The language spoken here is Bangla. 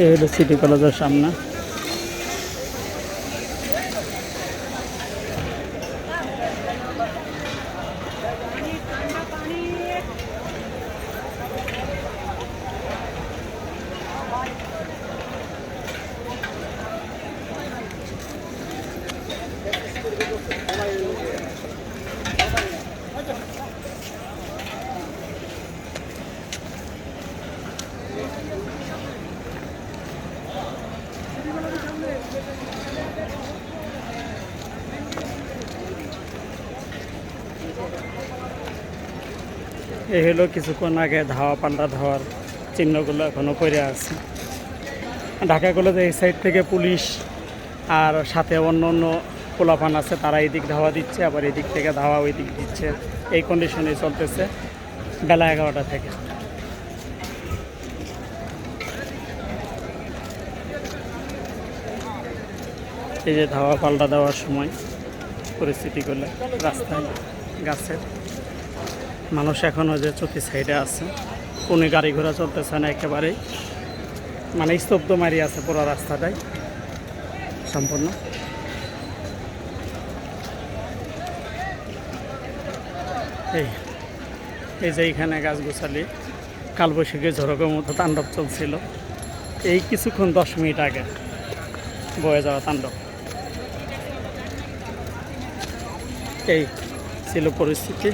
এই হলো সিটি কলেজের সামনে। এই হলো কিছুক্ষণ আগে ধাওয়া পাল্টা ধাওয়ার চিহ্নগুলো এখনও পড়ে আছে। ঢাকা কলেজে এই সাইড থেকে পুলিশ আর সাথে অন্য অন্য পোলাপান আছে, তারা এদিক ধাওয়া দিচ্ছে, আবার এদিক থেকে ধাওয়া ওই দিক দিচ্ছে। এই কন্ডিশনে চলতেছে বেলা এগারোটা থেকে। এই যে ধাওয়া পাল্টা দেওয়ার সময় পরিস্থিতিগুলো রাস্তায়, গাছের। মানুষ এখনও যে চোখে সাইডে আছে, কোনো গাড়ি ঘোড়া চলতেছে না একেবারেই। মানে স্তব্ধ মারি আছে পুরো রাস্তাটাই, সম্পূর্ণ। এই এই যে এইখানে গাছ গোছালি, কালবৈশাখী ঝড়কের মতো তাণ্ডব চলছিল। এই কিছুক্ষণ দশ মিনিট আগে বয়ে যাওয়া তাণ্ডব। এই ছিল পরিস্থিতি।